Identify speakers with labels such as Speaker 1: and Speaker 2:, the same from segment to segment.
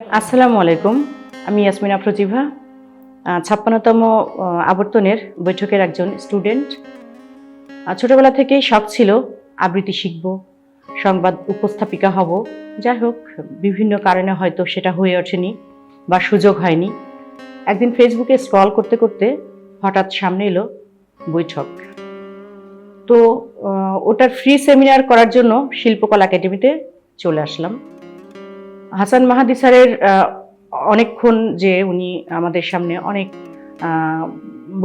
Speaker 1: আসসালামু আলাইকুম। আমি ইয়াসমিন আফরোজিভা ছাপ্পান্নতম আবর্তনের বৈঠকের একজন স্টুডেন্ট। ছোটবেলা থেকেই শখ ছিল আবৃত্তি শিখব, সংবাদ উপস্থাপিকা হব। যাই হোক, বিভিন্ন কারণে হয়তো সেটা হয়ে ওঠেনি বা সুযোগ হয়নি। একদিন ফেসবুকে স্ক্রল করতে করতে হঠাৎ সামনে এলো বৈঠক। তো ওটার ফ্রি সেমিনার করার জন্য শিল্পকলা একাডেমিতে চলে আসলাম। হাসান মাহাদি স্যারের অনেকক্ষণ যে উনি আমাদের সামনে অনেক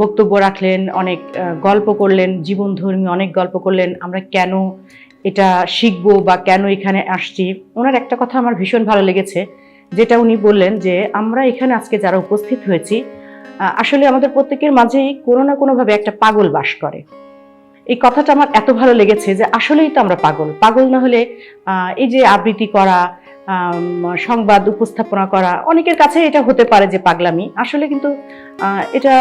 Speaker 1: বক্তব্য রাখলেন, অনেক গল্প করলেন, জীবনধর্মী অনেক গল্প করলেন, আমরা কেন এটা শিখব বা কেন এখানে আসছি, ওনার একটা কথা আমার ভীষণ ভালো লেগেছে, যেটা উনি বললেন যে, আমরা এখানে আজকে যারা উপস্থিত হয়েছি আসলে আমাদের প্রত্যেকের মাঝেই কোনো না কোনোভাবে একটা পাগল বাস করে। এই কথাটা আমার এত ভালো লেগেছে যে, আসলেই তো আমরা পাগল। পাগল না হলে এই যে আবৃত্তি করা সংবাদ উপস্থাপনা করা। অনেকের কাছে এটা হতে পারে যে পাগলামি। আসলে কিন্তু এটা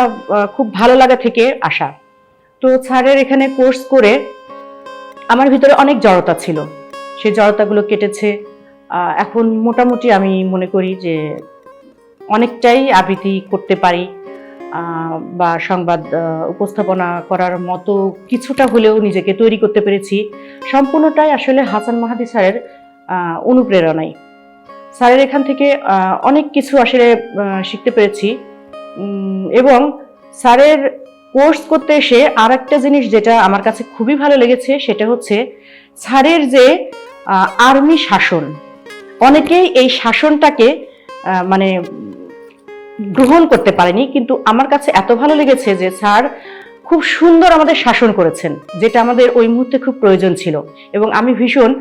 Speaker 1: খুব ভালো লাগা থেকে আসা। তো স্যারের এখানে কোর্স করে আমার ভিতরে অনেক জড়তা ছিল। সেই জড়তাগুলো কেটেছে। এখন মোটামুটি আমি মনে করি যে অনেকটাই আবৃত্তি করতে পারি। বা সংবাদ উপস্থাপনা করার মতো কিছুটা হলেও নিজেকে তৈরি করতে পেরেছি। সম্পূর্ণটাই আসলে হাসান মাহাদি স্যারের আহ, অনুপ্রেরণাই স্যারের এখান থেকে অনেক কিছু আসলে শিখতে পেরেছি। এবং স্যারের কোর্স করতে এসে আর একটা জিনিস যেটা আমার কাছে খুবই ভালো লেগেছে সেটা হচ্ছে স্যারের যে আর্মি শাসন। অনেকেই এই শাসনটাকে মানে গ্রহণ করতে পারেনি কিন্তু আমার কাছে এত ভালো লেগেছে যে স্যার খুব সুন্দর আমাদের শাসন করেছেন যেটা আমাদের ওই মুহূর্তে খুব প্রয়োজন ছিল। এবং আমি ভীষণ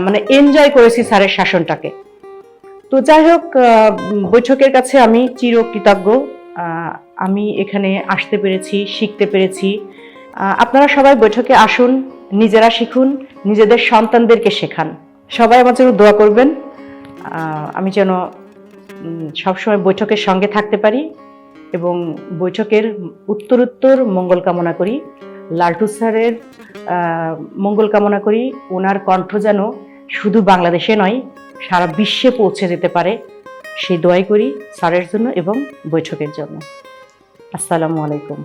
Speaker 1: মানে এনজয় করেছি স্যারের শাসনটাকে। তো যাই হোক বৈঠকের কাছে আমি চিরকৃতজ্ঞ। আহ, আমি এখানে আসতে পেরেছি শিখতে পেরেছি। আপনারা সবাই বৈঠকে আসুন নিজেরা শিখুন নিজেদের সন্তানদেরকে শেখান। সবাই আমার জন্য দোয়া করবেন। আমি যেন সবসময় বৈঠকের সঙ্গে থাকতে পারি। এবং বৈঠকের উত্তরোত্তর মঙ্গল কামনা করি। লালটু স্যারের মঙ্গল কামনা করি। ওনার কণ্ঠ যেন শুধু বাংলাদেশে নয়, সারা বিশ্বে পৌঁছে যেতে পারে। সেই দোয়াই করি স্যারের জন্য এবং বৈঠকের জন্য। আসসালামু আলাইকুম।